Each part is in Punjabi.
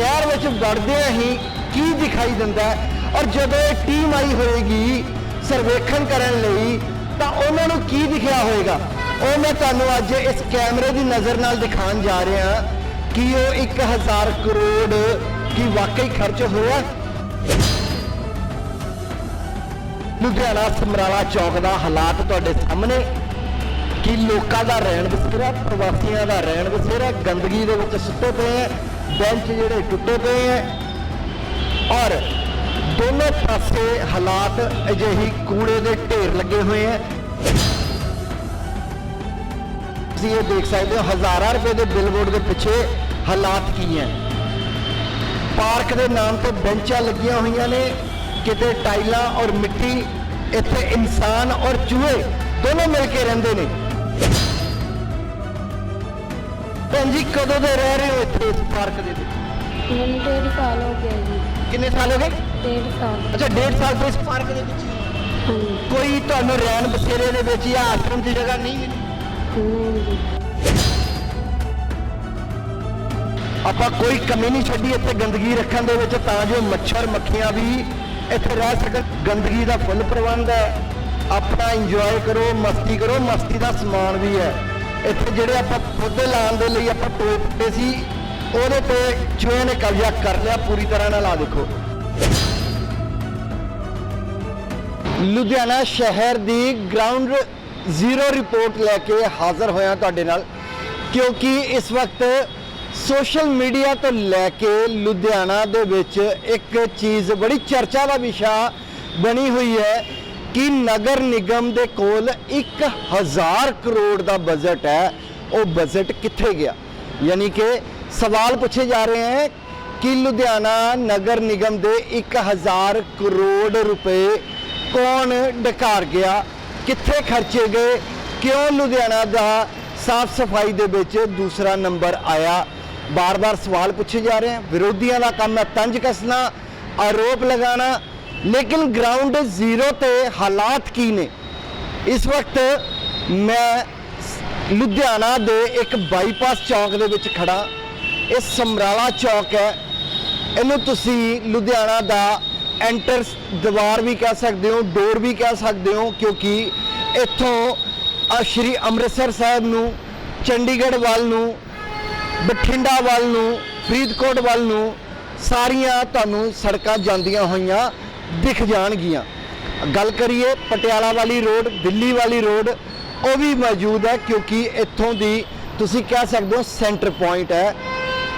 ਸ਼ਹਿਰ ਵਿੱਚ ਵੜਦਿਆਂ ਹੀ ਕੀ ਦਿਖਾਈ ਦਿੰਦਾ ਔਰ ਜਦੋਂ ਇਹ ਟੀਮ ਆਈ ਹੋਏਗੀ ਸਰਵੇਖਣ ਕਰਨ ਲਈ, ਤਾਂ ਉਹਨਾਂ ਨੂੰ ਕੀ ਦਿਖਿਆ ਹੋਏਗਾ? ਉਹ ਮੈਂ ਤੁਹਾਨੂੰ ਅੱਜ ਇਸ ਕੈਮਰੇ ਦੀ ਨਜ਼ਰ ਨਾਲ ਦਿਖਾਉਣ ਜਾ ਰਿਹਾ ਕਿ ਉਹ 1000 ਕਰੋੜ ਕੀ ਵਾਕਈ ਖਰਚ ਹੋਇਆ? ਲੁਧਿਆਣਾ ਸਮਰਾਲਾ ਚੌਕ ਦਾ ਹਾਲਾਤ ਤੁਹਾਡੇ ਸਾਹਮਣੇ। ਕਿ ਲੋਕਾਂ ਦਾ ਰਹਿਣ ਬਸੇਰਾ ਪ੍ਰਵਾਸੀਆਂ ਦਾ ਰਹਿਣ ਬਸੇਰਾ ਗੰਦਗੀ ਦੇ ਵਿੱਚ ਸੁੱਤੇ ਪਏ ਹੈ ਬੈਂਚ ਜਿਹੜੇ ਟੁੱਟੇ ਪਏ ਹੈ ਔਰ ਦੋਨੋਂ ਪਾਸੇ ਹਾਲਾਤ ਅਜਿਹੀ ਕੂੜੇ ਦੇ ਢੇਰ ਲੱਗੇ ਹੋਏ ਹੈ। ਤੁਸੀਂ ਇਹ ਦੇਖ ਸਕਦੇ ਹੋ, ਹਜ਼ਾਰਾਂ ਰੁਪਏ ਦੇ ਬਿਲਬੋਰਡ ਦੇ ਪਿੱਛੇ ਹਾਲਾਤ ਕੀ ਹੈ। ਪਾਰਕ ਦੇ ਨਾਮ ਤੇ ਬੈਂਚਾਂ ਲੱਗੀਆਂ ਹੋਈਆਂ ਨੇ, ਕਿਤੇ ਟਾਈਲਾਂ ਔਰ ਮਿੱਟੀ, ਇੱਥੇ ਇਨਸਾਨ ਔਰ ਚੂਹੇ ਦੋਨੋਂ ਮਿਲ ਕੇ ਰਹਿੰਦੇ ਨੇ। ਭੈਣ ਜੀ ਕਦੋਂ ਦੇ ਰਹਿ ਰਹੇ ਹੋ ਇੱਥੇ ਇਸ ਪਾਰਕ ਦੇ ਵਿੱਚ? ਮੈਨੂੰ ਡੇਢ ਸਾਲ ਹੋ ਗਿਆ ਜੀ। ਕਿੰਨੇ ਸਾਲ ਹੋ ਗਏ? ਡੇਢ ਸਾਲ। ਅੱਛਾ ਡੇਢ ਸਾਲ ਤੋਂ ਇਸ ਪਾਰਕ ਦੇ ਵਿੱਚ। ਹਾਂਜੀ। ਕੋਈ ਤੁਹਾਨੂੰ ਰਹਿਣ ਬਸੇਰੇ ਦੇ ਵਿੱਚ ਜਾਂ ਆਸ਼ਰਮ ਦੀ ਜਗ੍ਹਾ ਨਹੀਂ ਮਿਲੀ? ਨਹੀਂ ਜੀ। ਆਪਾਂ ਕੋਈ ਕਮੀ ਨਹੀਂ ਛੱਡੀ ਇੱਥੇ ਗੰਦਗੀ ਰੱਖਣ ਦੇ ਵਿੱਚ ਤਾਂ ਜੋ ਮੱਛਰ ਮੱਖੀਆਂ ਵੀ ਇੱਥੇ ਰਹਿ ਸਕਣ। ਗੰਦਗੀ ਦਾ ਫੁੱਲ ਪ੍ਰਬੰਧ ਹੈ। ਆਪਣਾ ਇੰਜੋਏ ਕਰੋ ਮਸਤੀ ਕਰੋ। ਮਸਤੀ ਦਾ ਸਮਾਨ ਵੀ ਹੈ। ਇੱਥੇ ਜਿਹੜੇ ਆਪਾਂ ਪੌਦੇ ਲਾਉਣ ਦੇ ਲਈ ਆਪਾਂ ਟੋਪੇ ਸੀ, ਉਹਦੇ ਤੇ ਚੂਹੇ ਨੇ ਕਬਜ਼ਾ ਕਰ ਲਿਆ, ਪੂਰੀ ਤਰ੍ਹਾਂ ਨਾਲ ਆ ਦੇਖੋ। ਲੁਧਿਆਣਾ ਸ਼ਹਿਰ ਦੀ ਗਰਾਊਂਡ ਜ਼ੀਰੋ ਰਿਪੋਰਟ ਲੈ ਕੇ ਹਾਜ਼ਰ ਹੋਇਆ ਤੁਹਾਡੇ ਨਾਲ, ਕਿਉਂਕਿ ਇਸ ਵਕਤ ਸੋਸ਼ਲ ਮੀਡੀਆ ਤੋਂ ਲੈ ਕੇ ਲੁਧਿਆਣਾ ਦੇ ਵਿੱਚ ਇੱਕ ਚੀਜ਼ ਬੜੀ ਚਰਚਾ ਦਾ ਵਿਸ਼ਾ ਬਣੀ ਹੋਈ ਹੈ ਕਿ ਨਗਰ ਨਿਗਮ ਦੇ ਕੋਲ 1000 ਕਰੋੜ ਦਾ ਬਜਟ ਹੈ, ਉਹ ਬਜਟ ਕਿੱਥੇ ਗਿਆ? ਯਾਨੀ ਕਿ ਸਵਾਲ ਪੁੱਛੇ ਜਾ ਰਹੇ ਹੈ ਕਿ ਲੁਧਿਆਣਾ ਨਗਰ ਨਿਗਮ ਦੇ 1000 ਕਰੋੜ ਰੁਪਏ ਕੌਣ ਡਕਾਰ ਗਿਆ? ਕਿੱਥੇ ਖਰਚੇ ਗਏ? ਕਿਉਂ ਲੁਧਿਆਣਾ ਦਾ ਸਾਫ਼ ਸਫ਼ਾਈ ਦੇ ਵਿੱਚ ਦੂਸਰਾ ਨੰਬਰ ਆਇਆ? ਬਾਰ-ਬਾਰ ਸਵਾਲ ਪੁੱਛੇ ਜਾ ਰਹੇ ਹਨ ਵਿਰੋਧੀਆਂ ਦਾ ਕੰਮ ਹੈ ਤੰਜ ਕੱਸਣਾ, ਆਰੋਪ ਲਗਾਉਣਾ ਲੇਕਿਨ ਗਰਾਊਂਡ ਜ਼ੀਰੋ ਤੇ ਹਾਲਾਤ ਕੀ ਨੇ ਇਸ ਵਕਤ ਮੈਂ ਲੁਧਿਆਣਾ ਦੇ ਇੱਕ ਬਾਈਪਾਸ ਚੌਕ ਦੇ ਵਿੱਚ ਖੜਾ ਇਹ ਸਮਰਾਲਾ ਚੌਕ ਹੈ ਇਹਨੂੰ ਤੁਸੀਂ ਲੁਧਿਆਣਾ ਦਾ ਐਂਟਰ ਦੀਵਾਰ ਵੀ ਕਹਿ ਸਕਦੇ ਹੋ ਡੋਰ ਵੀ ਕਹਿ ਸਕਦੇ ਹੋ ਕਿਉਂਕਿ ਇੱਥੋਂ ਸ਼੍ਰੀ ਅੰਮ੍ਰਿਤਸਰ ਸਾਹਿਬ ਨੂੰ ਚੰਡੀਗੜ੍ਹ ਵੱਲ ਨੂੰ ਬਠਿੰਡਾ ਵੱਲ ਨੂੰ ਫਰੀਦਕੋਟ ਵੱਲ ਨੂੰ ਸਾਰੀਆਂ ਤੁਹਾਨੂੰ ਸੜਕਾਂ ਜਾਂਦੀਆਂ ਹੋਈਆਂ ਦਿਖ ਜਾਣਗੀਆਂ। ਗੱਲ ਕਰੀਏ ਪਟਿਆਲਾ ਵਾਲੀ ਰੋਡ, ਦਿੱਲੀ ਵਾਲੀ ਰੋਡ, ਉਹ ਵੀ ਮੌਜੂਦ ਹੈ ਕਿਉਂਕਿ ਇੱਥੋਂ ਦੀ ਤੁਸੀਂ ਕਹਿ ਸਕਦੇ ਹੋ ਸੈਂਟਰ ਪੁਆਇੰਟ ਹੈ।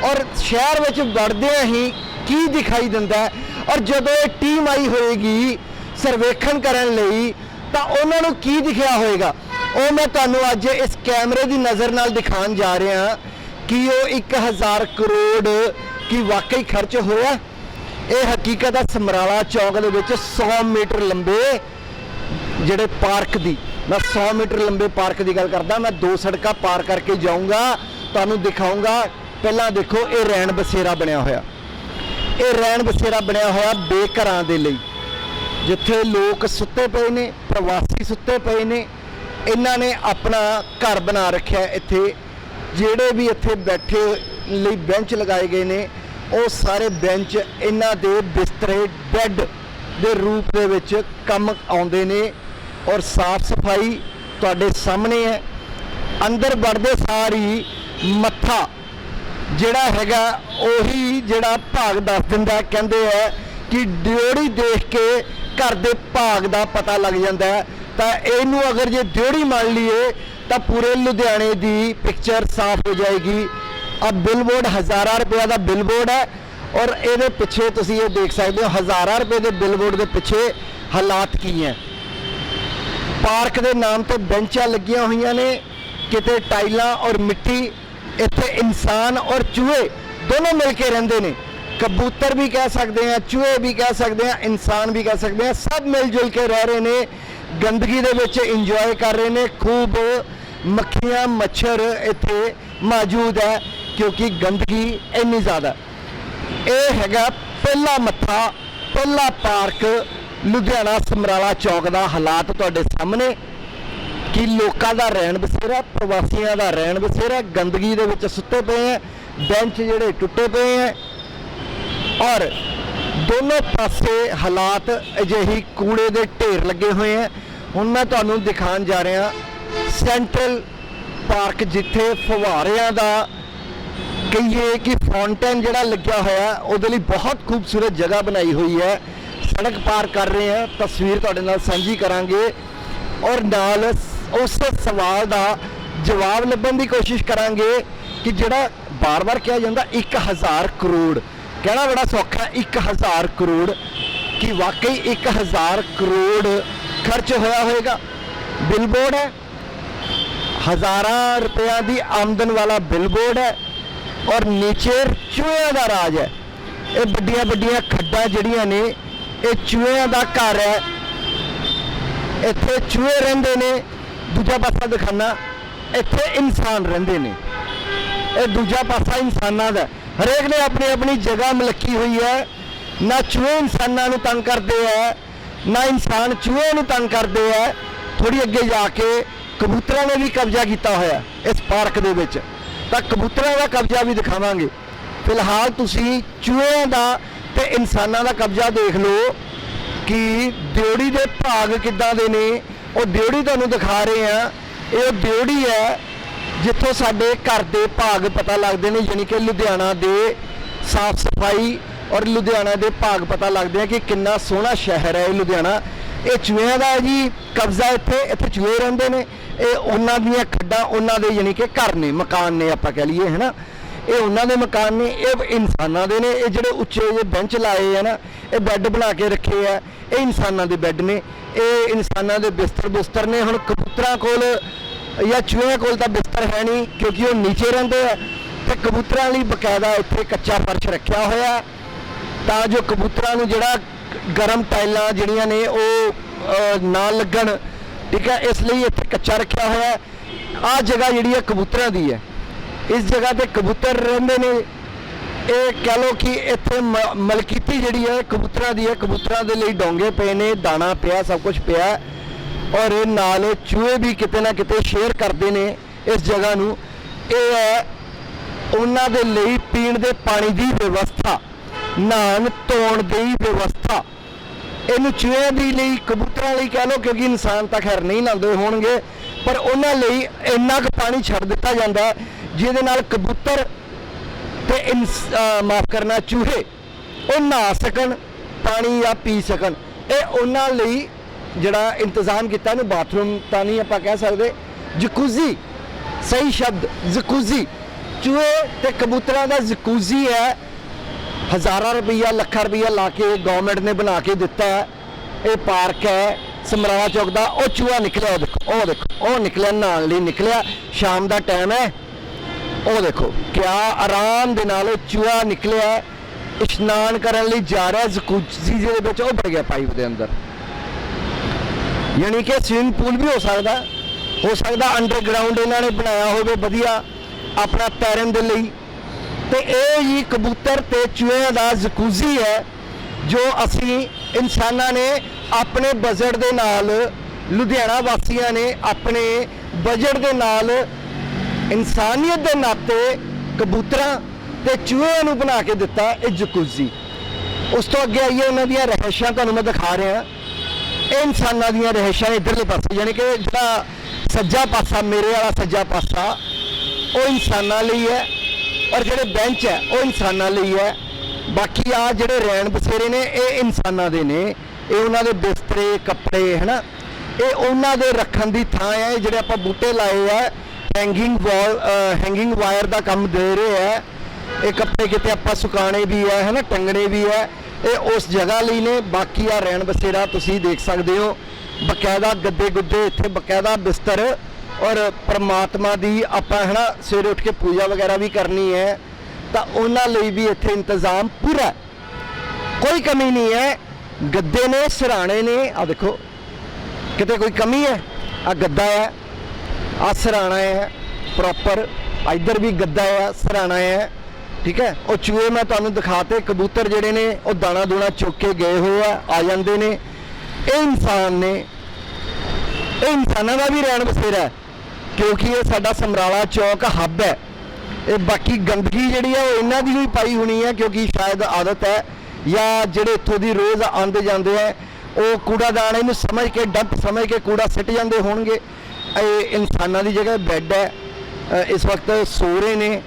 ਔਰ ਸ਼ਹਿਰ ਵਿੱਚ ਵੜਦਿਆਂ ਹੀ ਕੀ ਦਿਖਾਈ ਦਿੰਦਾ ਹੈ? ਔਰ ਜਦੋਂ ਇਹ ਟੀਮ ਆਈ ਹੋਏਗੀ ਸਰਵੇਖਣ ਕਰਨ ਲਈ, ਤਾਂ ਉਹਨਾਂ ਨੂੰ ਕੀ ਦਿਖਿਆ ਹੋਏਗਾ? ਉਹ ਮੈਂ ਤੁਹਾਨੂੰ ਅੱਜ ਇਸ ਕੈਮਰੇ ਦੀ ਨਜ਼ਰ ਨਾਲ ਦਿਖਾਉਣ ਜਾ ਰਿਹਾ ਕਿ ਉਹ 1000 ਕਰੋੜ ਕੀ ਵਾਕਈ ਖਰਚ ਹੋਇਆ? ਇਹ ਹਕੀਕਤ ਹੈ ਸਮਰਾਲਾ ਚੌਕ ਦੇ ਵਿੱਚ 100 ਮੀਟਰ ਲੰਬੇ ਜਿਹੜੇ ਪਾਰਕ ਦੀ, ਮੈਂ 100 ਮੀਟਰ ਲੰਬੇ ਪਾਰਕ ਦੀ ਗੱਲ ਕਰਦਾ, ਮੈਂ ਦੋ ਸੜਕਾਂ ਪਾਰ ਕਰਕੇ ਜਾਊਂਗਾ, ਤੁਹਾਨੂੰ ਦਿਖਾਊਂਗਾ। ਪਹਿਲਾਂ ਦੇਖੋ, ਇਹ ਰੈਣ ਬਸੇਰਾ ਬਣਿਆ ਹੋਇਆ। ਇਹ ਰੈਣ ਬਸੇਰਾ ਬਣਿਆ ਹੋਇਆ ਬੇਘਰਾਂ ਦੇ ਲਈ, ਜਿੱਥੇ ਲੋਕ ਸੁੱਤੇ ਪਏ ਨੇ, ਪ੍ਰਵਾਸੀ ਸੁੱਤੇ ਪਏ ਨੇ। ਇਹਨਾਂ ਨੇ ਆਪਣਾ ਘਰ ਬਣਾ ਰੱਖਿਆ ਇੱਥੇ, ਜਿਹੜੇ ਵੀ ਇੱਥੇ ਬੈਠੇ ਲਈ ਬੈਂਚ ਲਗਾਏ ਗਏ ਨੇ ਉਹ ਸਾਰੇ ਬੈਂਚ ਇਹਨਾਂ ਦੇ ਬਿਸਤਰੇ ਬੈੱਡ ਦੇ ਰੂਪ ਦੇ ਵਿੱਚ ਕੰਮ ਆਉਂਦੇ ਨੇ ਔਰ ਸਾਫ਼ ਸਫ਼ਾਈ ਤੁਹਾਡੇ ਸਾਹਮਣੇ ਹੈ। ਅੰਦਰ ਵੜਦੇ ਸਾਰ ਹੀ ਮੱਥਾ ਜਿਹੜਾ ਹੈਗਾ ਉਹੀ ਜਿਹੜਾ ਭਾਗ ਦੱਸ ਦਿੰਦਾ ਕਹਿੰਦੇ ਹੈ ਕਿ ਡਿਓੜੀ ਦੇਖ ਕੇ ਘਰ ਦੇ ਭਾਗ ਦਾ ਪਤਾ ਲੱਗ ਜਾਂਦਾ ਤਾਂ ਇਹਨੂੰ ਅਗਰ ਜੇ ਡਿਓੜੀ ਮੰਨ ਲਈਏ ਤਾਂ ਪੂਰੇ ਲੁਧਿਆਣੇ ਦੀ ਪਿਕਚਰ ਸਾਫ਼ ਹੋ ਜਾਏਗੀ। ਆ ਬਿਲਬੋਰਡ ਹਜ਼ਾਰਾਂ ਰੁਪਏ ਦਾ ਬਿਲਬੋਰਡ ਹੈ ਔਰ ਇਹਦੇ ਪਿੱਛੇ ਤੁਸੀਂ ਇਹ ਦੇਖ ਸਕਦੇ ਹੋ ਹਜ਼ਾਰਾਂ ਰੁਪਏ ਦੇ ਬਿਲਬੋਰਡ ਦੇ ਪਿੱਛੇ ਹਾਲਾਤ ਕੀ ਹੈ। ਪਾਰਕ ਦੇ ਨਾਮ ਤੇ ਬੈਂਚਾਂ ਲੱਗੀਆਂ ਹੋਈਆਂ ਨੇ, ਕਿਤੇ ਟਾਈਲਾਂ ਔਰ ਮਿੱਟੀ, ਇੱਥੇ ਇਨਸਾਨ ਔਰ ਚੂਹੇ ਦੋਨੋਂ ਮਿਲ ਕੇ ਰਹਿੰਦੇ ਨੇ। ਕਬੂਤਰ ਵੀ ਕਹਿ ਸਕਦੇ ਆ ਚੂਹੇ ਵੀ ਕਹਿ ਸਕਦੇ ਆ ਇਨਸਾਨ ਵੀ ਕਹਿ ਸਕਦੇ ਆ ਸਭ ਮਿਲ ਜੁਲ ਕੇ ਰਹਿ ਰਹੇ ਨੇ, ਗੰਦਗੀ ਦੇ ਵਿੱਚ ਇੰਜੋਏ ਕਰ ਰਹੇ ਨੇ, ਖੂਬ ਮੱਖੀਆਂ, ਮੱਛਰ ਇੱਥੇ ਮੌਜੂਦ ਹੈ। ਕਿਉਂਕਿ ਗੰਦਗੀ ਇੰਨੀ ਜ਼ਿਆਦਾ। ਇਹ ਹੈਗਾ ਪਹਿਲਾ ਮੱਥਾ, ਪਹਿਲਾ ਪਾਰਕ ਲੁਧਿਆਣਾ ਸਮਰਾਲਾ ਚੌਕ ਦਾ ਹਾਲਾਤ ਤੁਹਾਡੇ ਸਾਹਮਣੇ। ਕਿ ਲੋਕਾਂ ਦਾ ਰਹਿਣ ਬਸੇਰਾ, ਪ੍ਰਵਾਸੀਆਂ ਦਾ ਰਹਿਣ ਬਸੇਰਾ, ਗੰਦਗੀ ਦੇ ਵਿੱਚ ਸੁੱਤੇ ਪਏ ਹੈ ਬੈਂਚ ਜਿਹੜੇ ਟੁੱਟੇ ਪਏ ਹੈ ਔਰ ਦੋਨੋਂ ਪਾਸੇ ਹਾਲਾਤ ਅਜਿਹੀ ਕੂੜੇ ਦੇ ਢੇਰ ਲੱਗੇ ਹੋਏ ਹੈ ਹੁਣ ਮੈਂ ਤੁਹਾਨੂੰ ਦਿਖਾਉਣ ਜਾ ਰਿਹਾ, ਸੈਂਟਰਲ ਪਾਰਕ ਜਿੱਥੇ ਫੁਹਾਰਿਆਂ ਦਾ ਕਹੀਏ ਕਿ ਫਾਉਂਟੇਨ ਜਿਹੜਾ ਲੱਗਿਆ ਹੋਇਆ, ਉਹਦੇ ਲਈ ਬਹੁਤ ਖੂਬਸੂਰਤ ਜਗ੍ਹਾ ਬਣਾਈ ਹੋਈ ਹੈ। ਸੜਕ ਪਾਰ ਕਰ ਰਹੇ ਹਾਂ। ਤਸਵੀਰ ਤੁਹਾਡੇ ਨਾਲ ਸਾਂਝੀ ਕਰਾਂਗੇ। ਔਰ ਨਾਲ ਉਸ ਸਵਾਲ ਦਾ ਜਵਾਬ ਲੱਭਣ ਦੀ ਕੋਸ਼ਿਸ਼ ਕਰਾਂਗੇ ਕਿ ਜਿਹੜਾ ਬਾਰ-ਬਾਰ ਕਿਹਾ ਜਾਂਦਾ 1000 ਕਰੋੜ। ਕਹਿਣਾ ਬੜਾ ਸੌਖਾ 1000 ਕਰੋੜ। ਕਿ ਵਾਕਈ 1000 ਕਰੋੜ ਖਰਚ ਹੋਇਆ ਹੋਵੇਗਾ ਬਿਲਬੋਰਡ ਹੈ। ਹਜ਼ਾਰਾਂ ਰੁਪਿਆਂ ਦੀ ਆਮਦਨ ਵਾਲਾ ਬਿਲਬੋਰਡ ਹੈ। ਔਰ ਨੇਚਰ ਚੂਹਿਆਂ ਦਾ ਰਾਜ ਹੈ। ਇਹ ਵੱਡੀਆਂ ਵੱਡੀਆਂ ਖੱਡਾਂ ਜਿਹੜੀਆਂ ਨੇ, ਇਹ ਚੂਹਿਆਂ ਦਾ ਘਰ ਹੈ। ਇੱਥੇ ਚੂਹੇ ਰਹਿੰਦੇ ਨੇ। ਦੂਜਾ ਪਾਸਾ ਦਿਖਾਣਾ ਇੱਥੇ ਇਨਸਾਨ ਰਹਿੰਦੇ ਨੇ। ਇਹ ਦੂਜਾ ਪਾਸਾ ਇਨਸਾਨਾਂ ਦਾ ਹਰੇਕ ਨੇ ਆਪਣੀ ਆਪਣੀ ਜਗ੍ਹਾ ਮਲਕੀ ਹੋਈ ਹੈ। ਨਾ ਚੂਹੇ ਇਨਸਾਨਾਂ ਨੂੰ ਤੰਗ ਕਰਦੇ ਹੈ ਨਾ ਇਨਸਾਨ ਚੂਹੇ ਨੂੰ ਤੰਗ ਕਰਦੇ ਹੈ ਥੋੜੀ ਅੱਗੇ ਜਾ ਕੇ ਕਬੂਤਰਾਂ ਨੇ ਵੀ ਕਬਜ਼ਾ ਕੀਤਾ ਹੋਇਆ ਇਸ ਪਾਰਕ ਦੇ ਵਿੱਚ। ਤਾਂ ਕਬੂਤਰਾਂ ਦਾ ਕਬਜ਼ਾ ਵੀ ਦਿਖਾਵਾਂਗੇ। ਫਿਲਹਾਲ ਤੁਸੀਂ ਚੂਹਿਆਂ ਦਾ ਤੇ ਇਨਸਾਨਾਂ ਦਾ ਕਬਜ਼ਾ ਦੇਖ ਲਓ ਕਿ ਦਿਉੜੀ ਦੇ ਭਾਗ ਕਿੱਦਾਂ ਦੇ ਨੇ। ਉਹ ਦਿਉੜੀ ਤੁਹਾਨੂੰ ਦਿਖਾ ਰਹੇ ਆ ਇਹ ਉਹ ਦਿਉੜੀ ਹੈ ਜਿੱਥੋਂ ਸਾਡੇ ਘਰ ਦੇ ਭਾਗ ਪਤਾ ਲੱਗਦੇ ਨੇ, ਯਾਨੀ ਕਿ ਲੁਧਿਆਣਾ ਦੇ ਸਾਫ਼ ਸਫ਼ਾਈ ਔਰ ਲੁਧਿਆਣਾ ਦੇ ਭਾਗ ਪਤਾ ਲੱਗਦੇ ਆ ਕਿ ਕਿੰਨਾ ਸੋਹਣਾ ਸ਼ਹਿਰ ਹੈ ਇਹ ਲੁਧਿਆਣਾ। ਇਹ ਚੂਹਿਆਂ ਦਾ ਜੀ, ਕਬਜ਼ਾ ਇੱਥੇ ਇੱਥੇ ਚੂਹੇ ਰਹਿੰਦੇ ਨੇ। ਇਹ ਉਹਨਾਂ ਦੀਆਂ ਖੱਡਾਂ ਉਹਨਾਂ ਦੇ ਯਾਨੀ ਕਿ ਘਰ ਨੇ, ਮਕਾਨ ਨੇ ਆਪਾਂ ਕਹ ਲਈਏ, ਹੈਨਾ? ਇਹ ਉਹਨਾਂ ਦੇ ਮਕਾਨ ਨੇ, ਇਹ ਇਨਸਾਨਾਂ ਦੇ ਨੇ, ਇਹ ਜਿਹੜੇ ਉੱਚੇ ਜਿਹੇ ਬੈਂਚ ਲਾਏ ਆ ਨਾ, ਇਹ ਬੈੱਡ ਬਣਾ ਕੇ ਰੱਖੇ ਆ, ਇਹ ਇਨਸਾਨਾਂ ਦੇ ਬੈੱਡ ਨੇ, ਇਹ ਇਨਸਾਨਾਂ ਦੇ ਬਿਸਤਰ ਬਿਸਤਰ ਨੇ, ਹੁਣ ਕਬੂਤਰਾਂ ਕੋਲ ਜਾਂ ਚੂਹਿਆਂ ਕੋਲ ਤਾਂ ਬਿਸਤਰ ਹੈ ਨਹੀਂ, ਕਿਉਂਕਿ ਉਹ ਨੀਚੇ ਰਹਿੰਦੇ ਆ, ਤੇ ਕਬੂਤਰਾਂ ਲਈ ਬਕਾਇਦਾ ਇੱਥੇ ਕੱਚਾ ਫਰਸ਼ ਰੱਖਿਆ ਹੋਇਆ, ਤਾਂ ਜੋ ਕਬੂਤਰਾਂ ਨੂੰ ਜਿਹੜਾ ਗਰਮ ਟਾਈਲਾਂ ਜਿਹੜੀਆਂ ਨੇ ਉਹ ਨਾ ਲੱਗਣ ਠੀਕ ਹੈ ਇਸ ਲਈ ਇੱਥੇ ਕੱਚਾ ਰੱਖਿਆ ਹੋਇਆ ਹੈ। ਆਹ ਜਗ੍ਹਾ ਜਿਹੜੀ ਹੈ ਕਬੂਤਰਾਂ ਦੀ ਹੈ। ਇਸ ਜਗ੍ਹਾ ਤੇ ਕਬੂਤਰ ਰਹਿੰਦੇ ਨੇ। ਇਹ ਕਹ ਲੋ ਕਿ ਇੱਥੇ ਮ- ਮਲਕੀਤੀ ਜਿਹੜੀ ਹੈ, ਕਬੂਤਰਾਂ ਦੀ ਹੈ। ਕਬੂਤਰਾਂ ਦੇ ਲਈ ਡੋਂਗੇ ਪਏ ਨੇ, ਦਾਣਾ ਪਿਆ, ਸਭ ਕੁਝ ਪਿਆ। ਔਰ ਇਹ ਨਾਲ ਚੂਹੇ ਵੀ ਕਿਤੇ ਨਾ ਕਿਤੇ ਸ਼ੇਅਰ ਕਰਦੇ ਨੇ ਇਸ ਜਗ੍ਹਾ ਨੂੰ। ਇਹ ਹੈ ਉਹਨਾਂ ਦੇ ਲਈ ਪੀਣ ਦੇ ਪਾਣੀ ਦੀ ਵਿਵਸਥਾ, ਨਹਾਉਣ, ਧੋਣ ਦੀ ਵਿਵਸਥਾ। ਇਹਨੂੰ ਚੂਹਿਆਂ ਦੀ ਲਈ, ਕਬੂਤਰਾਂ ਲਈ ਕਹਿ ਲਓ, ਕਿਉਂਕਿ ਇਨਸਾਨ ਤਾਂ ਖੈਰ ਨਹੀਂ ਲਾਉਂਦੇ ਹੋਣਗੇ, ਪਰ ਉਹਨਾਂ ਲਈ ਇੰਨਾ ਕੁ ਪਾਣੀ ਛੱਡ ਦਿੱਤਾ ਜਾਂਦਾ, ਜਿਹਦੇ ਨਾਲ ਕਬੂਤਰ ਤੇ ਇਨਸ- ਮਾਫ ਕਰਨਾ, ਚੂਹੇ, ਉਹ ਨਹਾ ਸਕਣ, ਪਾਣੀ ਜਾਂ ਪੀ ਸਕਣ। ਇਹ ਉਹਨਾਂ ਲਈ ਜਿਹੜਾ ਇੰਤਜ਼ਾਮ ਕੀਤਾ ਇਹਨੂੰ ਬਾਥਰੂਮ ਤਾਂ ਨਹੀਂ ਆਪਾਂ ਕਹਿ ਸਕਦੇ। ਜਕੂਜ਼ੀ, ਸਹੀ ਸ਼ਬਦ, ਜਕੂਜ਼ੀ। ਚੂਹੇ ਤੇ ਕਬੂਤਰਾਂ ਦਾ ਜਕੂਜ਼ੀ ਹੈ ਹਜ਼ਾਰਾਂ ਰੁਪਈਆ, ਲੱਖਾਂ ਰੁਪਈਆ ਲਾ ਕੇ ਗਵਰਨਮੈਂਟ ਨੇ ਬਣਾ ਕੇ ਦਿੱਤਾ ਇਹ ਪਾਰਕ ਹੈ, ਸਮਰਾਲਾ ਚੌਕ ਦਾ, ਉਹ ਚੂਹਾ ਨਿਕਲਿਆ, ਉਹ ਦੇਖੋ ਉਹ ਦੇਖੋ, ਉਹ ਨਿਕਲਿਆ, ਨਹਾਉਣ ਲਈ ਨਿਕਲਿਆ, ਸ਼ਾਮ ਦਾ ਟਾਈਮ ਹੈ। ਉਹ ਦੇਖੋ, ਕਿਆ ਆਰਾਮ ਦੇ ਨਾਲ ਉਹ ਚੂਹਾ ਨਿਕਲਿਆ ਇਸ਼ਨਾਨ ਕਰਨ ਲਈ ਜਾ ਰਿਹਾ ਜਕੂਜ਼ੀ ਦੇ ਵਿੱਚ ਉਹ ਵੜ ਗਿਆ ਪਾਈਪ ਦੇ ਅੰਦਰ। ਯਾਨੀ ਕਿ ਸਵਿਮਿੰਗ ਪੂਲ ਵੀ ਹੋ ਸਕਦਾ ਹੋ ਸਕਦਾ ਅੰਡਰਗਰਾਉਂਡ ਇਹਨਾਂ ਨੇ ਬਣਾਇਆ ਹੋਵੇ, ਵਧੀਆ, ਆਪਣਾ ਤੈਰਨ ਦੇ ਲਈ। ਤੇ ਇਹ ਹੀ ਕਬੂਤਰ ਤੇ ਚੂਹਿਆਂ ਦਾ ਜਕੂਜ਼ੀ ਹੈ, ਜੋ ਅਸੀਂ ਇਨਸਾਨਾਂ ਨੇ ਆਪਣੇ ਬਜਟ ਦੇ ਨਾਲ, ਲੁਧਿਆਣਾ ਵਾਸੀਆਂ ਨੇ ਆਪਣੇ ਬਜਟ ਦੇ ਨਾਲ, ਇਨਸਾਨੀਅਤ ਦੇ ਨਾਤੇ ਕਬੂਤਰਾਂ ਤੇ ਚੂਹਿਆਂ ਨੂੰ ਬਣਾ ਕੇ ਦਿੱਤਾ ਇਹ ਜਕੂਜ਼ੀ। ਉਸ ਤੋਂ ਅੱਗੇ ਆਈਏ ਉਹਨਾਂ ਦੀਆਂ ਰਹਿਸ਼ਾਂ ਤੁਹਾਨੂੰ ਮੈਂ ਦਿਖਾ ਰਿਹਾ। ਇਹ ਇਨਸਾਨਾਂ ਦੀਆਂ ਰਹਿਸ਼ਾਂ ਇਧਰਲੇ ਪਾਸੇ, ਯਾਨੀ ਕਿ ਜਿਹੜਾ ਸੱਜਾ ਪਾਸਾ, ਮੇਰੇ ਵਾਲਾ ਸੱਜਾ ਪਾਸਾ, ਉਹ ਇਨਸਾਨਾਂ ਲਈ ਹੈ। ਔਰ ਜਿਹੜੇ ਬੈਂਚ ਹੈ, ਉਹ ਇਨਸਾਨਾਂ ਲਈ ਹੈ। ਬਾਕੀ ਆ ਜਿਹੜੇ ਰੈਣ ਬਸੇਰੇ ਨੇ, ਇਹ ਇਨਸਾਨਾਂ ਦੇ ਨੇ। ਇਹ ਉਹਨਾਂ ਦੇ ਬਿਸਤਰੇ, ਕੱਪੜੇ, ਹਨਾ? ਇਹ ਉਹਨਾਂ ਦੇ ਰੱਖਣ ਦੀ ਥਾਂ ਹੈ ਇਹ ਜਿਹੜੇ ਆਪਾਂ ਬੂਟੇ ਲਾਏ ਆ। ਹੈਂਗਿੰਗ ਵਾਲ ਹੈਂਗਿੰਗ ਵਾਇਰ ਦਾ ਕੰਮ ਦੇ ਰਹੇ ਹੈ ਇਹ ਕੱਪੜੇ ਕਿਤੇ ਆਪਾਂ ਸੁਕਾਣੇ ਵੀ ਹੈ ਹਨਾ? ਟੰਗਣੇ ਵੀ ਹੈ ਇਹ ਉਸ ਜਗ੍ਹਾ ਲਈ ਨੇ। ਬਾਕੀ ਆ ਰਹਿਣ ਬਸੇਰਾ ਤੁਸੀਂ ਦੇਖ ਸਕਦੇ ਹੋ। ਬਕਾਇਦਾ ਗੱਦੇ ਗੁੱਦੇ ਇੱਥੇ, ਬਕਾਇਦਾ ਬਿਸਤਰ ਔਰ ਪਰਮਾਤਮਾ ਦੀ ਆਪਾਂ ਹਨਾ ਸਵੇਰੇ ਉੱਠ ਕੇ ਪੂਜਾ ਵਗੈਰਾ ਵੀ ਕਰਨੀ ਹੈ, ਤਾਂ ਉਹਨਾਂ ਲਈ ਵੀ ਇੱਥੇ ਇੰਤਜ਼ਾਮ ਪੂਰਾ ਕੋਈ ਕਮੀ ਨਹੀਂ ਹੈ। ਗੱਦੇ ਨੇ, ਸਰਾਣੇ ਨੇ ਆ ਦੇਖੋ, ਕਿਤੇ ਕੋਈ ਕਮੀ ਹੈ? ਆ ਗੱਦਾ ਹੈ ਆ ਸਰਾਣਾ ਹੈ ਪ੍ਰੋਪਰ ਇਧਰ ਵੀ ਗੱਦਾ ਹੈ, ਸਰਾਣਾ ਹੈ, ਠੀਕ ਹੈ? ਉਹ ਚੂਹੇ ਮੈਂ ਤੁਹਾਨੂੰ ਦਿਖਾਤੇ, ਕਬੂਤਰ ਜਿਹੜੇ ਨੇ, ਉਹ ਦਾਣਾ ਦੂਣਾ ਚੁੱਕ ਕੇ ਗਏ ਹੋਏ ਆ ਆ ਜਾਂਦੇ ਨੇ। ਇਹ ਇਨਸਾਨ ਨੇ, ਇਹ ਇਨਸਾਨਾਂ ਦਾ ਵੀ ਰਹਿਣ ਬਸੇਰਾ ਹੈ। ਕਿਉਂਕਿ ਇਹ ਸਾਡਾ ਸਮਰਾਲਾ ਚੌਕ ਹੱਬ ਹੈ। ਇਹ ਬਾਕੀ ਗੰਦਗੀ ਜਿਹੜੀ ਹੈ ਉਹ ਇਹਨਾਂ ਦੀ ਵੀ ਪਾਈ ਹੋਣੀ ਹੈ ਕਿਉਂਕਿ ਸ਼ਾਇਦ ਆਦਤ ਹੈ ਜਾਂ ਜਿਹੜੇ ਇੱਥੋਂ ਦੀ ਰੋਜ਼ ਆਉਂਦੇ ਜਾਂਦੇ ਆ ਉਹ ਕੂੜਾਦਾਨ ਇਹਨੂੰ ਸਮਝ ਕੇ, ਡੰਪ ਸਮਝ ਕੇ ਕੂੜਾ ਸਿੱਟ ਜਾਂਦੇ ਹੋਣਗੇ। ਇਹ ਇਨਸਾਨਾਂ ਦੀ ਜਗ੍ਹਾ ਬੈੱਡ ਹੈ। ਇਸ ਵਕਤ ਸੋ ਰਹੇ ਨੇ।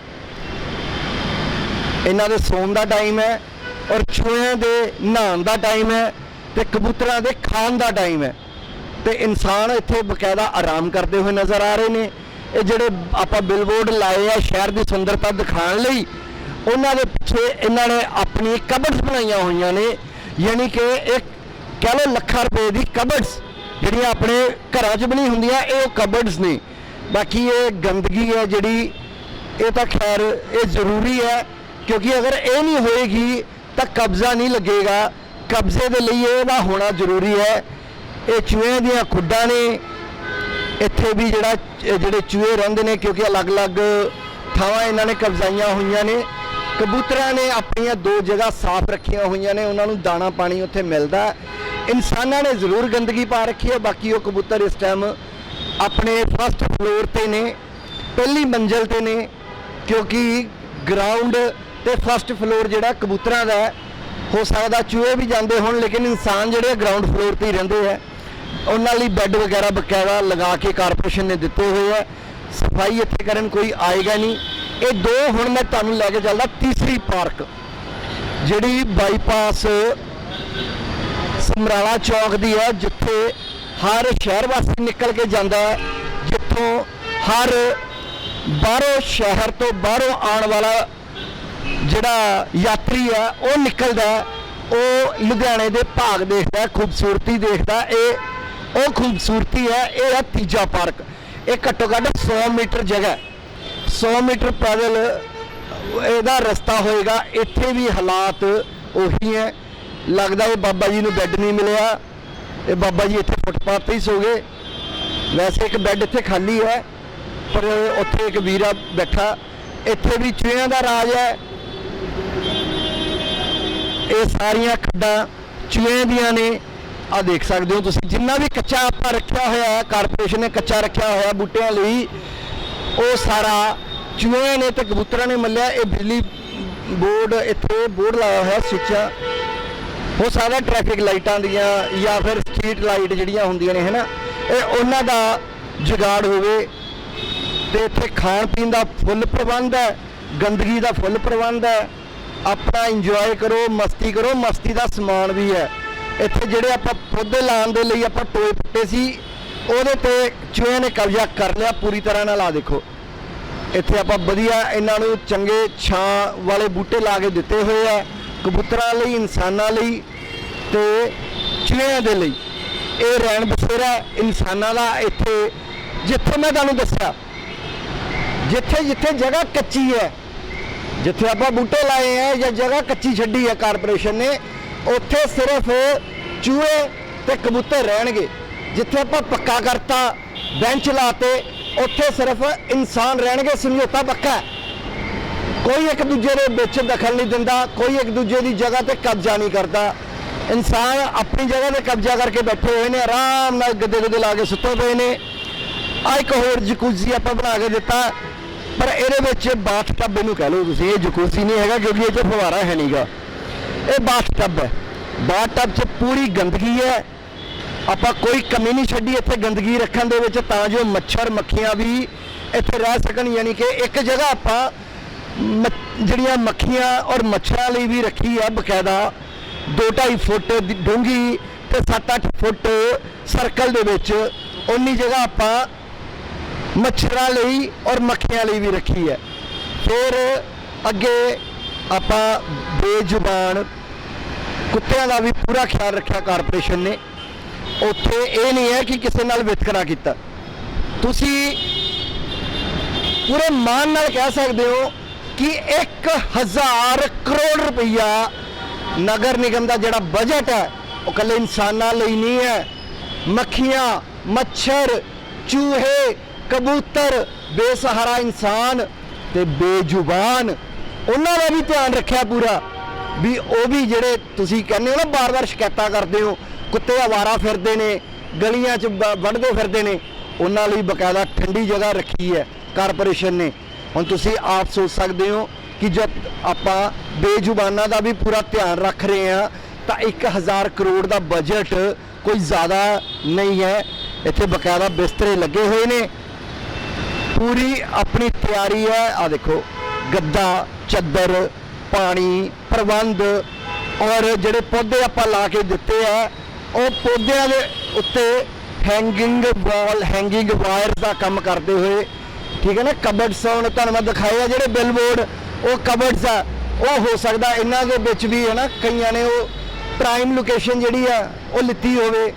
ਇਹਨਾਂ ਦੇ ਸੌਣ ਦਾ ਟਾਈਮ ਹੈ ਔਰ ਚੂਹਿਆਂ ਦੇ ਨਹਾਉਣ ਦਾ ਟਾਈਮ ਹੈ ਤੇ ਕਬੂਤਰਾਂ ਦੇ ਖਾਣ ਦਾ ਟਾਈਮ ਹੈ। ਤੇ ਇਨਸਾਨ ਇੱਥੇ ਬਕਾਇਦਾ ਆਰਾਮ ਕਰਦੇ ਹੋਏ ਨਜ਼ਰ ਆ ਰਹੇ ਨੇ। ਇਹ ਜਿਹੜੇ ਆਪਾਂ ਬਿਲਬੋਰਡ ਲਾਏ ਆ ਸ਼ਹਿਰ ਦੀ ਸੁੰਦਰਤਾ ਦਿਖਾਉਣ ਲਈ, ਉਹਨਾਂ ਦੇ ਪਿੱਛੇ ਇਹਨਾਂ ਨੇ ਆਪਣੀ ਕਬਰਸ ਬਣਾਈਆਂ ਹੋਈਆਂ ਨੇ। ਯਾਨੀ ਕਿ ਇੱਕ ਕਹਿ ਲਓ ਲੱਖਾਂ ਰੁਪਏ ਦੀ ਕਬਰਸ ਜਿਹੜੀਆਂ ਆਪਣੇ ਘਰਾਂ 'ਚ ਬਣੀ ਹੁੰਦੀਆਂ, ਇਹ ਉਹ ਕਬਰਡਸ ਨੇ। ਬਾਕੀ ਇਹ ਗੰਦਗੀ ਹੈ ਜਿਹੜੀ, ਇਹ ਤਾਂ ਖੈਰ ਇਹ ਜ਼ਰੂਰੀ ਹੈ, ਕਿਉਂਕਿ ਅਗਰ ਇਹ ਨਹੀਂ ਹੋਏਗੀ ਤਾਂ ਕਬਜ਼ਾ ਨਹੀਂ ਲੱਗੇਗਾ। ਕਬਜ਼ੇ ਦੇ ਲਈ ਇਹਦਾ ਹੋਣਾ ਜ਼ਰੂਰੀ ਹੈ। ਇਹ ਚੂਹਿਆਂ ਦੀਆਂ ਖੁੱਡਾਂ ਨੇ। ਇੱਥੇ ਵੀ ਜਿਹੜਾ ਜਿਹੜੇ ਚੂਹੇ ਰਹਿੰਦੇ ਨੇ, ਕਿਉਂਕਿ ਅਲੱਗ-ਅਲੱਗ ਥਾਵਾਂ ਇਹਨਾਂ ਨੇ ਕਬਜ਼ਾਈਆਂ ਹੋਈਆਂ ਨੇ। ਕਬੂਤਰਾਂ ਨੇ ਆਪਣੀਆਂ ਦੋ ਜਗ੍ਹਾ ਸਾਫ਼ ਰੱਖੀਆਂ ਹੋਈਆਂ ਨੇ। ਉਹਨਾਂ ਨੂੰ ਦਾਣਾ ਪਾਣੀ ਉੱਥੇ ਮਿਲਦਾ ਇਨਸਾਨਾਂ ਨੇ ਜ਼ਰੂਰ ਗੰਦਗੀ ਪਾ ਰੱਖੀ ਹੈ। ਬਾਕੀ ਉਹ ਕਬੂਤਰ ਇਸ ਟਾਈਮ ਆਪਣੇ ਫਸਟ ਫਲੋਰ ਤੇ ਨੇ, ਪਹਿਲੀ ਮੰਜ਼ਲ ਤੇ ਨੇ, ਕਿਉਂਕਿ ਗਰਾਊਂਡ ਤੇ ਫਸਟ ਫਲੋਰ ਜਿਹੜਾ ਕਬੂਤਰਾਂ ਦਾ ਹੋ ਸਕਦਾ ਚੂਹੇ ਵੀ ਜਾਂਦੇ ਹੋਣ, ਲੇਕਿਨ ਇਨਸਾਨ ਜਿਹੜੇ ਗਰਾਊਂਡ ਫਲੋਰ ਤੇ ਹੀ ਰਹਿੰਦੇ ਆ ਉਹਨਾਂ ਲਈ ਬੈੱਡ ਵਗੈਰਾ ਬਕਾਇਦਾ ਲਗਾ ਕੇ ਕਾਰਪੋਰੇਸ਼ਨ ਨੇ ਦਿੱਤੇ ਹੋਏ ਆ। ਸਫ਼ਾਈ ਇੱਥੇ ਕਰਨ ਕੋਈ ਆਏਗਾ ਨਹੀਂ। ਇਹ ਦੋ ਹੁਣ ਮੈਂ ਤੁਹਾਨੂੰ ਲੈ ਕੇ ਚੱਲਦਾ, ਤੀਸਰੀ ਪਾਰਕ, ਜਿਹੜੀ ਬਾਈਪਾਸ ਸਮਰਾਲਾ ਚੌਕ ਦੀ ਹੈ ਜਿੱਥੇ ਹਰ ਸ਼ਹਿਰ ਵਾਸੀ ਨਿਕਲ ਕੇ ਜਾਂਦਾ ਹੈ, ਜਿੱਥੋਂ ਹਰ ਬਾਹਰੋਂ ਸ਼ਹਿਰ ਤੋਂ ਬਾਹਰੋਂ ਆਉਣ ਵਾਲਾ ਜਿਹੜਾ ਯਾਤਰੀ ਹੈ ਉਹ ਨਿਕਲਦਾ ਉਹ ਲੁਧਿਆਣੇ ਦੇ ਭਾਗ ਦੇਖਦਾ ਖੂਬਸੂਰਤੀ ਦੇਖਦਾ ਇਹ ਉਹ ਖੂਬਸੂਰਤੀ ਹੈ, ਇਹ ਹੈ ਤੀਜਾ ਪਾਰਕ। ਇਹ ਘੱਟੋ ਘੱਟ 100 ਮੀਟਰ ਜਗ੍ਹਾ ਹੈ। 100 ਮੀਟਰ ਪੈਦਲ ਇਹਦਾ ਰਸਤਾ ਹੋਏਗਾ। ਇੱਥੇ ਵੀ ਹਾਲਾਤ ਉਹੀ ਹੈ। ਲੱਗਦਾ ਇਹ ਬਾਬਾ ਜੀ ਨੂੰ ਬੈੱਡ ਨਹੀਂ ਮਿਲਿਆ। ਇਹ ਬਾਬਾ ਜੀ ਇੱਥੇ ਫੁੱਟਪਾਥ ਤੇ ਹੀ ਸੋ ਗਏ। ਵੈਸੇ ਇੱਕ ਬੈੱਡ ਇੱਥੇ ਖਾਲੀ ਹੈ, ਪਰ ਉੱਥੇ ਇੱਕ ਵੀਰਾ ਬੈਠਾ। ਇੱਥੇ ਵੀ ਚੂਹਿਆਂ ਦਾ ਰਾਜ ਹੈ। ਇਹ ਸਾਰੀਆਂ ਖੱਡਾਂ ਚੂਹਿਆਂ ਦੀਆਂ ਨੇ। ਆ ਦੇਖ ਸਕਦੇ ਹੋ ਤੁਸੀਂ, ਜਿੰਨਾ ਵੀ ਕੱਚਾ ਆਪਾਂ ਰੱਖਿਆ ਹੋਇਆ ਹੈ ਕਾਰਪੋਰੇਸ਼ਨ ਨੇ ਕੱਚਾ ਰੱਖਿਆ ਹੋਇਆ ਬੂਟਿਆਂ ਲਈ, ਉਹ ਸਾਰਾ ਚੂਹਿਆਂ ਨੇ ਤੇ ਕਬੂਤਰਾਂ ਨੇ ਮੱਲਿਆ, ਇਹ ਬਿਜਲੀ ਬੋਰਡ, ਇੱਥੇ ਬੋਰਡ ਲਾਇਆ ਹੋਇਆ ਸੁੱਚਾ ਉਹ ਸਾਰਾ ਟ੍ਰੈਫਿਕ ਲਾਈਟਾਂ ਦੀਆਂ ਜਾਂ ਫਿਰ ਸਟਰੀਟ ਲਾਈਟ ਜਿਹੜੀਆਂ ਹੁੰਦੀਆਂ ਨੇ, ਹੈਨਾ, ਇਹ ਉਹਨਾਂ ਦਾ ਜੁਗਾੜ ਹੋਵੇ ਤੇ ਇੱਥੇ ਖਾਣ ਪੀਣ ਦਾ ਫੁੱਲ ਪ੍ਰਬੰਧ ਹੈ, ਗੰਦਗੀ ਦਾ ਫੁੱਲ ਪ੍ਰਬੰਧ ਹੈ, ਆਪਣਾ ਇੰਜੋਏ ਕਰੋ, ਮਸਤੀ ਕਰੋ, ਮਸਤੀ ਦਾ ਸਮਾਨ ਵੀ ਹੈ। ਇੱਥੇ ਜਿਹੜੇ ਆਪਾਂ ਪੌਦੇ ਲਾਉਣ ਦੇ ਲਈ ਆਪਾਂ ਟੋਏ ਪੁੱਟੇ ਸੀ, ਉਹਦੇ ਤੇ ਚੂਹੇ ਨੇ ਕਬਜ਼ਾ ਕਰ ਲਿਆ, ਪੂਰੀ ਤਰ੍ਹਾਂ ਨਾਲ ਆ ਦੇਖੋ। ਇੱਥੇ ਆਪਾਂ ਵਧੀਆ ਇਹਨਾਂ ਨੂੰ ਚੰਗੇ ਛਾਂ ਵਾਲੇ ਬੂਟੇ ਲਾ ਕੇ ਦਿੱਤੇ ਹੋਏ ਆ, ਕਬੂਤਰਾਂ ਲਈ, ਇਨਸਾਨਾਂ ਲਈ ਤੇ ਚਿੜੀਆਂ ਦੇ ਲਈ। ਇਹ ਰਹਿਣ ਬਸੇਰਾ ਇਨਸਾਨਾਂ ਦਾ ਇੱਥੇ, ਜਿੱਥੇ ਮੈਂ ਤੁਹਾਨੂੰ ਦੱਸਿਆ, ਜਿੱਥੇ ਜਿੱਥੇ ਜਗ੍ਹਾ ਕੱਚੀ ਹੈ, ਜਿੱਥੇ ਆਪਾਂ ਬੂਟੇ ਲਾਏ ਆ ਜਾਂ ਜਗ੍ਹਾ ਕੱਚੀ ਛੱਡੀ ਹੈ, ਕਾਰਪੋਰੇਸ਼ਨ ਨੇ ਉੱਥੇ ਸਿਰਫ ਚੂਹੇ ਤੇ ਕਬੂਤਰ ਰਹਿਣਗੇ। ਜਿੱਥੇ ਆਪਾਂ ਪੱਕਾ ਕਰਤਾ, ਬੈਂਚ ਲਾਤੇ ਉੱਥੇ ਸਿਰਫ ਇਨਸਾਨ ਰਹਿਣਗੇ, ਸਮਝੌਤਾ ਪੱਕਾ ਕੋਈ ਇੱਕ ਦੂਜੇ ਦੇ ਵਿੱਚ ਦਖਲ ਨਹੀਂ ਦਿੰਦਾ, ਕੋਈ ਇੱਕ ਦੂਜੇ ਦੀ ਜਗ੍ਹਾ ਤੇ ਕਬਜ਼ਾ ਨਹੀਂ ਕਰਦਾ। ਇਨਸਾਨ ਆਪਣੀ ਜਗ੍ਹਾ ਤੇ ਕਬਜ਼ਾ ਕਰਕੇ ਬੈਠੇ ਹੋਏ ਨੇ, ਆਰਾਮ ਨਾਲ ਗੱਦੇ ਗੱਦੇ ਲਾ ਕੇ ਸੁੱਤੇ ਪਏ ਨੇ। ਆ ਇੱਕ ਹੋਰ ਜਕੂਜ਼ੀ ਆਪਾਂ ਬਣਾ ਕੇ ਦਿੱਤਾ, ਪਰ ਇਹਦੇ ਵਿੱਚ ਬਾਥ ਟੱਬ ਇਹਨੂੰ ਕਹਿ ਲਓ ਤੁਸੀਂ, ਇਹ ਜਕੂਜ਼ੀ ਨਹੀਂ ਹੈਗਾ ਕਿਉਂਕਿ ਇਹ 'ਚ ਫਵਾਰਾ ਹੈ ਨਹੀਂਗਾ ਇਹ ਬਾਥ ਟੱਬ ਹੈ। ਬਾਥ ਟੱਬ 'ਚ ਪੂਰੀ ਗੰਦਗੀ ਹੈ। ਆਪਾਂ ਕੋਈ ਕਮੀ ਨਹੀਂ ਛੱਡੀ ਇੱਥੇ ਗੰਦਗੀ ਰੱਖਣ ਦੇ ਵਿੱਚ, ਤਾਂ ਜੋ ਮੱਛਰ ਮੱਖੀਆਂ ਵੀ ਇੱਥੇ ਰਹਿ ਸਕਣ। ਯਾਨੀ ਕਿ ਇੱਕ ਜਗ੍ਹਾ ਆਪਾਂ ਮ- ਜਿਹੜੀਆਂ ਮੱਖੀਆਂ ਔਰ ਮੱਛਰਾਂ ਲਈ ਵੀ ਰੱਖੀ ਹੈ ਬਕਾਇਦਾ 2.5 ਫੁੱਟ ਦੀ ਡੂੰਘੀ ਤੇ 7-8 ਫੁੱਟ ਸਰਕਲ ਦੇ ਵਿੱਚ ਉਨੀ ਜਗ੍ਹਾ ਆਪਾਂ ਮੱਛਰਾਂ ਲਈ ਔਰ ਮੱਖੀਆਂ ਲਈ ਵੀ ਰੱਖੀ ਹੈ। ਫਿਰ ਅੱਗੇ ਆਪਾਂ ਬੇਜ਼ੁਬਾਨ ਕੁੱਤਿਆਂ ਦਾ ਵੀ ਪੂਰਾ ਖਿਆਲ ਰੱਖਿਆ ਕਾਰਪੋਰੇਸ਼ਨ ਨੇ। ਉੱਥੇ ਇਹ ਨਹੀਂ ਹੈ ਕਿ ਕਿਸੇ ਨਾਲ ਵਿਤਕਰਾ ਕੀਤਾ। ਤੁਸੀਂ ਪੂਰੇ ਮਾਨ ਨਾਲ ਕਹਿ ਸਕਦੇ ਹੋ ਕਿ 1000 ਕਰੋੜ ਰੁਪਈਆ ਨਗਰ ਨਿਗਮ ਦਾ ਜਿਹੜਾ ਬਜਟ ਹੈ, ਉਹ ਕੱਲੇ ਇਨਸਾਨਾਂ ਲਈ ਨਹੀਂ ਹੈ। ਮੱਖੀਆਂ, ਮੱਛਰ, ਚੂਹੇ, ਕਬੂਤਰ, ਬੇਸਹਾਰਾ ਇਨਸਾਨ ਤੇ ਬੇਜ਼ੁਬਾਨ ਉਹਨਾਂ ਦਾ ਵੀ ਧਿਆਨ ਰੱਖਿਆ ਪੂਰਾ ਵੀ ਉਹ ਵੀ ਜਿਹੜੇ ਤੁਸੀਂ ਕਹਿੰਦੇ ਹੋ ਨਾ, ਬਾਰ-ਬਾਰ ਸ਼ਿਕਾਇਤਾਂ ਕਰਦੇ ਹੋ, ਕੁੱਤੇ ਆਵਾਰਾ ਫਿਰਦੇ ਨੇ, ਗਲੀਆਂ 'ਚ ਵ- ਵੱਢਦੇ ਫਿਰਦੇ ਨੇ, ਉਹਨਾਂ ਲਈ ਬਕਾਇਦਾ ਠੰਡੀ ਜਗ੍ਹਾ ਰੱਖੀ ਹੈ ਕਾਰਪੋਰੇਸ਼ਨ ਨੇ। ਹੁਣ ਤੁਸੀਂ ਆਪ ਸੋਚ ਸਕਦੇ ਹੋ ਕਿ ਜਦ ਆਪਾਂ ਬੇਜ਼ੁਬਾਨਾਂ ਦਾ ਵੀ ਪੂਰਾ ਧਿਆਨ ਰੱਖ ਰਹੇ ਹਾਂ, ਤਾਂ 1000 ਕਰੋੜ ਦਾ ਬਜਟ ਕੋਈ ਜ਼ਿਆਦਾ ਨਹੀਂ ਹੈ। ਇੱਥੇ ਬਕਾਇਦਾ ਬਿਸਤਰੇ ਲੱਗੇ ਹੋਏ ਨੇ। ਪੂਰੀ ਆਪਣੀ ਤਿਆਰੀ ਹੈ ਆ ਦੇਖੋ, ਗੱਦਾ ਚੱਦਰ, ਪਾਣੀ, ਪ੍ਰਬੰਧ ਔਰ ਜਿਹੜੇ ਪੌਦੇ ਆਪਾਂ ਲਾ ਕੇ ਦਿੱਤੇ ਆ, ਉਹ ਪੌਦਿਆਂ ਦੇ ਉੱਤੇ ਹੈਂਗਿੰਗ ਵਾਲ ਹੈਂਗਿੰਗ ਵਾਇਰਸ ਦਾ ਕੰਮ ਕਰਦੇ ਹੋਏ, ਠੀਕ ਹੈ ਨਾ ਕਬਰਡਸ ਹੁਣ ਤੁਹਾਨੂੰ ਮੈਂ ਦਿਖਾਏ ਆ ਜਿਹੜੇ ਬਿਲਬੋਰਡ ਉਹ ਕਬਰਡਸ ਆ, ਉਹ ਹੋ ਸਕਦਾ ਇਹਨਾਂ ਦੇ ਵਿੱਚ ਵੀ ਹੈ ਨਾ, ਕਈਆਂ ਨੇ ਉਹ ਪ੍ਰਾਈਮ ਲੋਕੇਸ਼ਨ ਜਿਹੜੀ ਆ, ਉਹ ਲਿੱਤੀ ਹੋਵੇ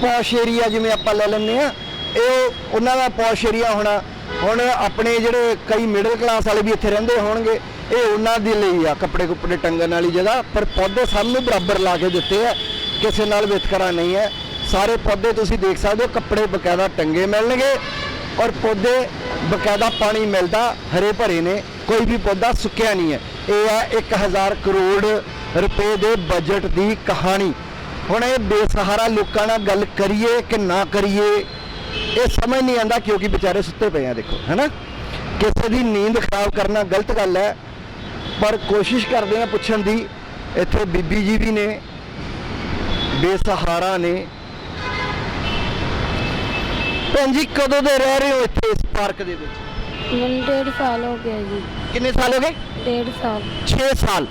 ਪੌਸ਼ ਏਰੀਆ ਜਿਵੇਂ ਆਪਾਂ ਲੈ ਲੈਂਦੇ ਆ, ਇਹ ਉਹਨਾਂ ਦਾ ਪੌਸ਼ ਏਰੀਆ ਹੋਣਾ ਹੁਣ ਆਪਣੇ ਜਿਹੜੇ ਕਈ ਮਿਡਲ ਕਲਾਸ ਵਾਲੇ ਵੀ ਇੱਥੇ ਰਹਿੰਦੇ ਹੋਣਗੇ, ਇਹ ਉਹਨਾਂ ਦੇ ਲਈ ਆ ਕੱਪੜੇ ਕੁੱਪੜੇ ਟੰਗਣ ਵਾਲੀ ਜਗ੍ਹਾ, ਪਰ ਪੌਦੇ ਸਭ ਨੂੰ ਬਰਾਬਰ ਲਾ ਕੇ ਦਿੱਤੇ ਆ, ਕਿਸੇ ਨਾਲ ਵਿਤਕਰਾ ਨਹੀਂ ਹੈ। ਸਾਰੇ ਪੌਦੇ ਤੁਸੀਂ ਦੇਖ ਸਕਦੇ ਹੋ, ਕੱਪੜੇ ਬਕਾਇਦਾ ਟੰਗੇ ਮਿਲਣਗੇ ਔਰ ਪੌਦੇ ਬਕਾਇਦਾ ਪਾਣੀ ਮਿਲਦਾ, ਹਰੇ ਭਰੇ ਨੇ, ਕੋਈ ਵੀ ਪੌਦਾ ਸੁੱਕਿਆ ਨਹੀਂ ਹੈ। ਇਹ ਹੈ 1000 ਕਰੋੜ ਰੁਪਏ ਦੇ ਬਜਟ ਦੀ ਕਹਾਣੀ। ਹੁਣ ਇਹ ਬੇਸਹਾਰਾ ਲੋਕਾਂ ਨਾਲ ਗੱਲ ਕਰੀਏ ਕਿ ਨਾ ਕਰੀਏ ਇਹ ਸਮਝ ਨਹੀਂ ਆਂਦਾ ਕਿਉਂਕਿ ਵਿਚਾਰੇ ਸੁੱਤੇ ਪਏ ਆ ਦੇਖੋ ਹੈਨਾ? ਕਿਸੇ ਦੀ ਨੀਂਦ ਖਰਾਬ ਕਰਨਾ ਗਲਤ ਗੱਲ ਹੈ ਪਰ ਕੋਸ਼ਿਸ਼ ਕਰਦੇ ਆ ਪੁੱਛਣ ਦੀ ਇੱਥੇ ਬੀਬੀ ਜੀ ਵੀ ਨੇ ਬੇਸਹਾਰਾ ਨੇ। ਭੈਣ ਜੀ ਕਦੋਂ ਦੇ ਰਹਿ ਰਹੇ ਹੋ ਇੱਥੇ ਇਸ ਪਾਰਕ ਦੇ ਵਿੱਚ? ਮੈਨੂੰ ਡੇਢ ਸਾਲ ਹੋ ਗਿਆ ਜੀ। ਕਿੰਨੇ ਸਾਲ ਹੋ ਗਏ? ਡੇਢ ਸਾਲ। 6 ਸਾਲ।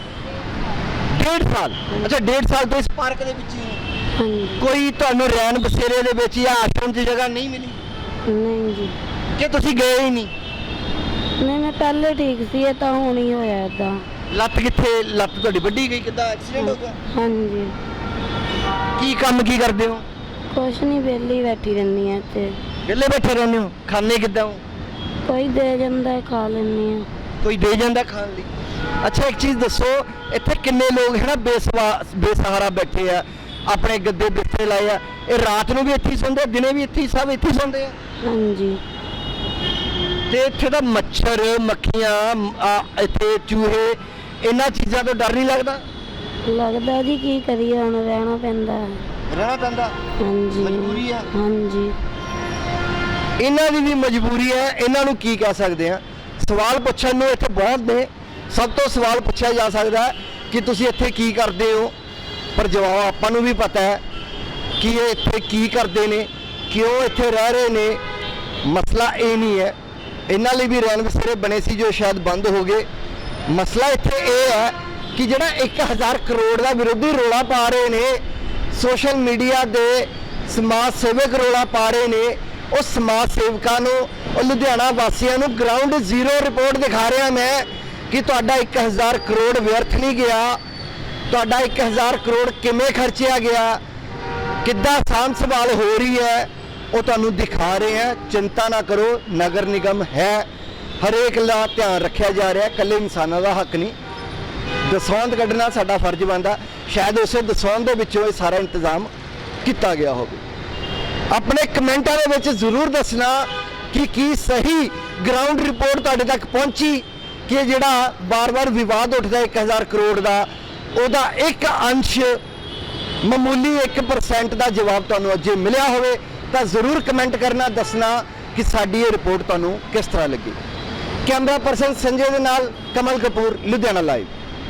ਡੇਢ ਸਾਲ? ਅੱਛਾ ਡੇਢ ਸਾਲ ਤੋਂ ਇਸ ਪਾਰਕ ਦੇ ਵਿੱਚ ਹੀ ਹੋ। ਹਾਂਜੀ। ਕੋਈ ਤੁਹਾਨੂੰ ਰਹਿਣ ਬਸੇਰੇ ਦੇ ਵਿੱਚ ਜਾਂ ਆਸ਼ਰਮ 'ਚ ਜਗ੍ਹਾ ਨਹੀਂ ਮਿਲੀ? ਨਹੀਂ ਜੀ। ਕਿ ਤੁਸੀਂ ਗਏ ਹੀ ਨਹੀਂ? ਨਹੀਂ ਮੈਂ ਪਹਿਲੇ ਠੀਕ ਸੀ ਇਹ ਤਾਂ ਹੁਣ ਹੀ ਹੋਇਆ ਇਦਾਂ ਲੱਤ ਕਿੱਥੇ ਲੱਤ ਤੁਹਾਡੀ ਵੱਡੀ ਗਈ ਕਿੱਦਾਂ ਐਕਸੀਡੈਂਟ ਹੋ ਗਿਆ? ਹਾਂਜੀ। ਕੀ ਕੰਮ ਕੀ ਕਰਦੇ ਹੋ? ਕੁਛ ਨਹੀਂ ਵਿਹਲੀ ਬੈਠੀ ਰਹਿੰਦੀ ਆ ਇੱਥੇ। ਵਿਹਲੇ ਬੈਠੇ ਰਹਿੰਦੇ ਹੋ? ਖਾਣੇ ਕਿੱਦਾਂ ਹੋ? ਕੋਈ ਦੇ ਜਾਂਦਾ ਹੈ, ਖਾ ਲੈਂਦੀ ਆ ਕੋਈ ਦੇ ਜਾਂਦਾ ਖਾਣ ਲਈ? ਅੱਛਾ ਇੱਕ ਚੀਜ਼ ਦੱਸੋ ਇੱਥੇ ਕਿੰਨੇ ਲੋਕ ਹੈ ਨਾ ਬੇਸਵਾ ਬੇਸਹਾਰਾ ਬੈਠੇ ਆ? ਆਪਣੇ ਗੱਦੇ ਬਿਸਤਰੇ ਲਾਏ ਆ। ਇਹ ਰਾਤ ਨੂੰ ਵੀ ਇੱਥੇ ਹੀ ਸੌਂਦੇ ਆ ਦਿਨੇ ਵੀ ਇੱਥੇ ਹੀ ਸਭ ਇੱਥੇ ਹੀ ਸੌਂਦੇ ਆ। ਹਾਂਜੀ। ਤੇ ਇੱਥੇ ਦਾ ਮੱਛਰ ਮੱਖੀਆਂ ਆ, ਇੱਥੇ ਚੂਹੇ ਇਹਨਾਂ ਚੀਜ਼ਾਂ ਤੋਂ ਡਰ ਨਹੀਂ ਲੱਗਦਾ? ਲੱਗਦਾ ਜੀ ਕੀ ਕਰੀਏ ਹੁਣ ਰਹਿਣਾ ਪੈਂਦਾ। ਰਹਿਣਾ ਪੈਂਦਾ? ਹਾਂਜੀ। ਮਜਬੂਰੀ ਹੈ। ਹਾਂਜੀ। ਇਹਨਾਂ ਦੀ ਵੀ ਮਜਬੂਰੀ ਹੈ ਇਹਨਾਂ ਨੂੰ ਕੀ ਕਹਿ ਸਕਦੇ ਆ? ਸਵਾਲ ਪੁੱਛਣ ਨੂੰ ਇੱਥੇ ਬਹੁਤ ਨੇ। ਸਭ ਤੋਂ ਸਵਾਲ ਪੁੱਛਿਆ ਜਾ ਸਕਦਾ ਹੈ ਕਿ ਤੁਸੀਂ ਇੱਥੇ ਕੀ ਕਰਦੇ ਹੋ? ਪਰ ਜਵਾਬ ਆਪਾਂ ਨੂੰ ਵੀ ਪਤਾ ਹੈ ਕਿ ਇਹ ਇੱਥੇ ਕੀ ਕਰਦੇ ਨੇ, ਕਿਉਂ ਇੱਥੇ ਰਹਿ ਰਹੇ ਨੇ। ਮਸਲਾ ਇਹ ਨਹੀਂ ਹੈ। ਇਹਨਾਂ ਲਈ ਵੀ ਰਹਿਣ ਬਸੇਰੇ ਬਣੇ ਸੀ ਜੋ ਸ਼ਾਇਦ ਬੰਦ ਹੋ ਗਏ। ਮਸਲਾ ਇੱਥੇ ਇਹ ਹੈ ਕਿ ਜਿਹੜਾ 1000 ਕਰੋੜ ਦਾ ਵਿਰੋਧੀ ਰੋਲਾ ਪਾ ਰਹੇ ਨੇ, ਸੋਸ਼ਲ ਮੀਡੀਆ ਦੇ ਸਮਾਜ ਸੇਵਕ ਰੋਲਾ ਪਾ ਰਹੇ ਨੇ, ਉਹ ਸਮਾਜ ਸੇਵਕਾਂ ਨੂੰ, ਉਹ ਲੁਧਿਆਣਾ ਵਾਸੀਆਂ ਨੂੰ ਗਰਾਊਂਡ ਜ਼ੀਰੋ ਰਿਪੋਰਟ ਦਿਖਾ ਰਿਹਾ ਮੈਂ ਕਿ ਤੁਹਾਡਾ 1000 ਕਰੋੜ ਵਿਅਰਥ ਨਹੀਂ ਗਿਆ। ਤੁਹਾਡਾ 1000 ਕਰੋੜ ਕਿਵੇਂ ਖਰਚਿਆ ਗਿਆ? ਕਿੱਦਾਂ ਸਾਂਭ ਸੰਭਾਲ ਹੋ ਰਹੀ ਹੈ? ਉਹ ਤੁਹਾਨੂੰ ਦਿਖਾ ਰਹੇ ਆ ਚਿੰਤਾ ਨਾ ਕਰੋ, ਨਗਰ ਨਿਗਮ ਹੈ। ਹਰੇਕ ਦਾ ਧਿਆਨ ਰੱਖਿਆ ਜਾ ਰਿਹਾ। ਇਕੱਲੇ ਇਨਸਾਨਾਂ ਦਾ ਹੱਕ ਨਹੀਂ। ਦਸੌਂਦ ਕੱਢਣਾ ਸਾਡਾ ਫਰਜ਼ ਬਣਦਾ। ਸ਼ਾਇਦ ਉਸੇ ਦਸੌਂਦ ਦੇ ਵਿੱਚੋਂ ਇਹ ਸਾਰਾ ਇੰਤਜ਼ਾਮ ਕੀਤਾ ਗਿਆ ਹੋਵੇ। ਆਪਣੇ ਕਮੈਂਟਾਂ ਦੇ ਵਿੱਚ ਜ਼ਰੂਰ ਦੱਸਣਾ ਕਿ ਕੀ ਸਹੀ ਗਰਾਊਂਡ ਰਿਪੋਰਟ ਤੁਹਾਡੇ ਤੱਕ ਪਹੁੰਚੀ ਕਿ ਜਿਹੜਾ ਬਾਰ-ਬਾਰ ਵਿਵਾਦ ਉੱਠਦਾ 1000 ਕਰੋੜ ਦਾ ਉਹਦਾ ਇੱਕ ਅੰਸ਼ ਮਾਮੂਲੀ 1% ਦਾ ਜਵਾਬ ਤੁਹਾਨੂੰ ਅੱਜ ਮਿਲਿਆ ਹੋਵੇ, ਤਾਂ ਜ਼ਰੂਰ ਕਮੈਂਟ ਕਰਨਾ, ਦੱਸਣਾ ਕਿ ਸਾਡੀ ਇਹ ਰਿਪੋਰਟ ਤੁਹਾਨੂੰ ਕਿਸ ਤਰ੍ਹਾਂ ਲੱਗੀ। ਕੈਮਰਾ ਪਰਸਨ ਸੰਜੇ ਦੇ ਨਾਲ ਕਮਲ ਕਪੂਰ, ਲੁਧਿਆਣਾ ਲਾਈਵ